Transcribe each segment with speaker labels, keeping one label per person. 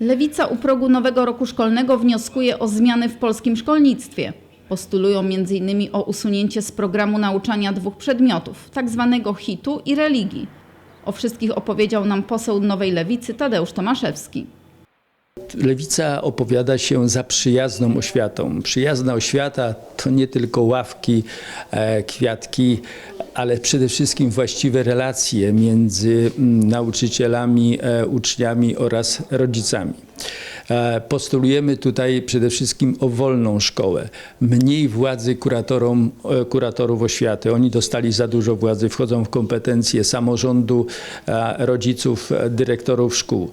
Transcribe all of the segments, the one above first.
Speaker 1: Lewica u progu nowego roku szkolnego wnioskuje o zmiany w polskim szkolnictwie. Postulują m.in. o usunięcie z programu nauczania dwóch przedmiotów, tzw. hitu i religii. O wszystkich opowiedział nam poseł Nowej Lewicy Tadeusz Tomaszewski.
Speaker 2: Lewica opowiada się za przyjazną oświatą. Przyjazna oświata to nie tylko ławki, e, kwiatki, ale przede wszystkim właściwe relacje między mm, nauczycielami, e, uczniami oraz rodzicami. E, Postulujemy tutaj przede wszystkim o wolną szkołę. Mniej władzy kuratorom, e, kuratorów oświaty. Oni dostali za dużo władzy, wchodzą w kompetencje samorządu, e, rodziców, dyrektorów szkół.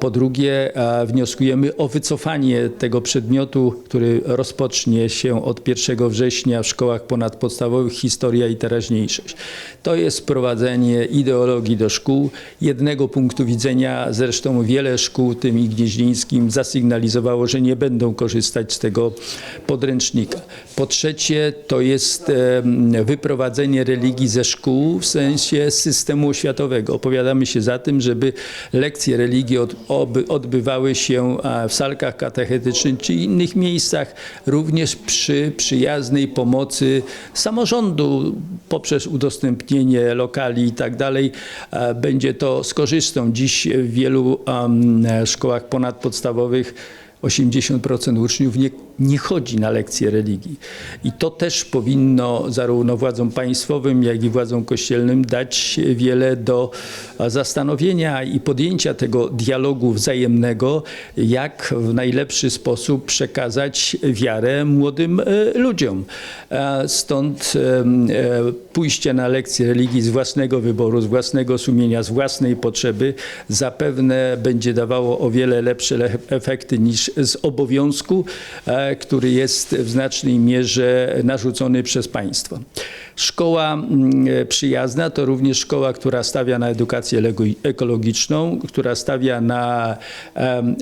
Speaker 2: Po drugie, wnioskujemy o wycofanie tego przedmiotu, który rozpocznie się od 1 września w szkołach ponadpodstawowych historia i teraźniejszość. To jest wprowadzenie ideologii do szkół. Jednego punktu widzenia, zresztą wiele szkół, tym i gnieźnieńskim, zasygnalizowało, że nie będą korzystać z tego podręcznika. Po trzecie, to jest wyprowadzenie religii ze szkół w sensie systemu oświatowego. Opowiadamy się za tym, żeby lekcje religii odbywały się w salkach katechetycznych czy innych miejscach, również przy przyjaznej pomocy samorządu poprzez udostępnienie lokali i tak dalej. Będzie to z korzyścią. Dziś w wielu szkołach ponadpodstawowych podstawowych 80% uczniów nie, nie chodzi na lekcje religii. I to też powinno zarówno władzom państwowym, jak i władzom kościelnym dać wiele do e, zastanowienia i podjęcia tego dialogu wzajemnego, jak w najlepszy sposób przekazać wiarę młodym e, ludziom. E, Stąd pójście na lekcje religii z własnego wyboru, z własnego sumienia, z własnej potrzeby zapewne będzie dawało o wiele lepsze le- efekty niż z obowiązku, e, który jest w znacznej mierze narzucony przez państwo. Szkoła mm, przyjazna to również szkoła, która stawia na edukację ekologiczną, która stawia na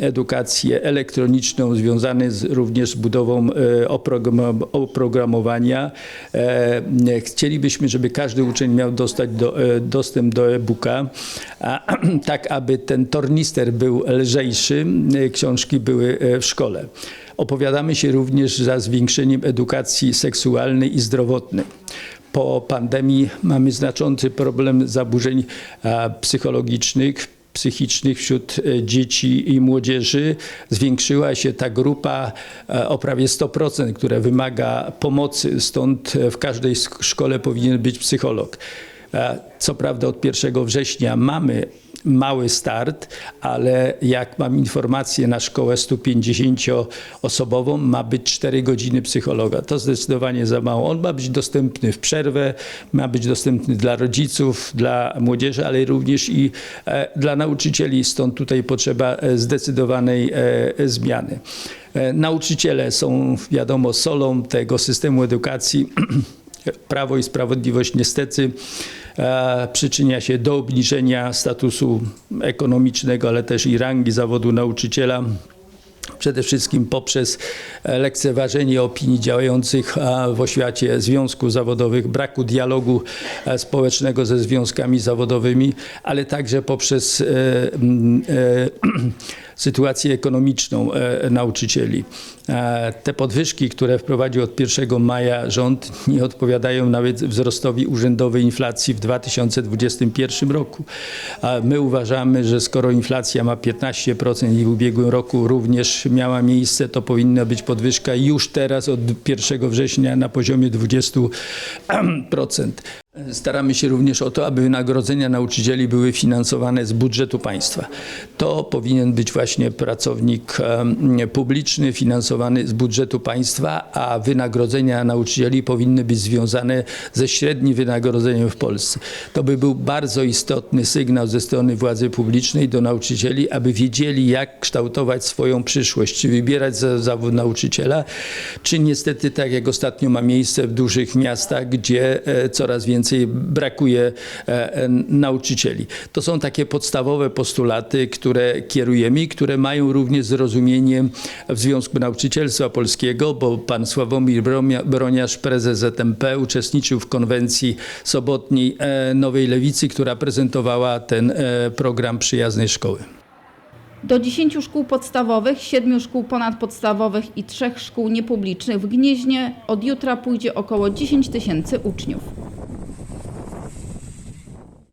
Speaker 2: edukację elektroniczną związaną z, również z budową e, oprogram- oprogramowania. E, Chcielibyśmy, żeby każdy uczeń miał dostać do, e, dostęp do e-booka, tak aby ten tornister był lżejszy, książki były w szkole. Opowiadamy się również za zwiększeniem edukacji seksualnej i zdrowotnej. Po pandemii mamy znaczący problem zaburzeń a, psychologicznych, psychicznych wśród e, dzieci i młodzieży. Zwiększyła się ta grupa e, o prawie 100%, która wymaga pomocy, stąd e, w każdej szkole powinien być psycholog. E, Co prawda od 1 września mamy mały start, ale jak mam informację na szkołę 150-osobową, ma być 4 godziny psychologa. To zdecydowanie za mało. On ma być dostępny w przerwę, ma być dostępny dla rodziców, dla młodzieży, ale również i e, dla nauczycieli. Stąd tutaj potrzeba e, zdecydowanej e, zmiany. Nauczyciele są, wiadomo, solą tego systemu edukacji. Prawo i Sprawiedliwość niestety e, przyczynia się do obniżenia statusu ekonomicznego, ale też i rangi zawodu nauczyciela. Przede wszystkim poprzez e, lekceważenie opinii działających w oświacie związków zawodowych, braku dialogu e, społecznego ze związkami zawodowymi, ale także poprzez e, sytuację ekonomiczną nauczycieli. Te podwyżki, które wprowadził od 1 maja rząd, nie odpowiadają nawet wzrostowi urzędowej inflacji w 2021 roku. My uważamy, że skoro inflacja ma 15% i w ubiegłym roku również miała miejsce, to powinna być podwyżka już teraz od 1 września na poziomie 20%. Staramy się również o to, aby wynagrodzenia nauczycieli były finansowane z budżetu państwa. To powinien być właśnie pracownik publiczny, finansowany z budżetu państwa, a wynagrodzenia nauczycieli powinny być związane ze średnim wynagrodzeniem w Polsce. To by był bardzo istotny sygnał ze strony władzy publicznej do nauczycieli, aby wiedzieli, jak kształtować swoją przyszłość, czy wybierać za zawód nauczyciela, czy niestety, tak jak ostatnio ma miejsce w dużych miastach, gdzie e, coraz więcej brakuje e, e, nauczycieli. To są takie podstawowe postulaty, które kierujemy i które mają również zrozumienie w Związku Nauczycielstwa Polskiego, bo pan Sławomir Broniarz, prezes ZMP, uczestniczył w konwencji sobotniej e, Nowej Lewicy, która prezentowała ten program przyjaznej szkoły.
Speaker 1: Do 10 szkół podstawowych, 7 szkół ponadpodstawowych i 3 szkół niepublicznych w Gnieźnie od jutra pójdzie około 10 tysięcy uczniów.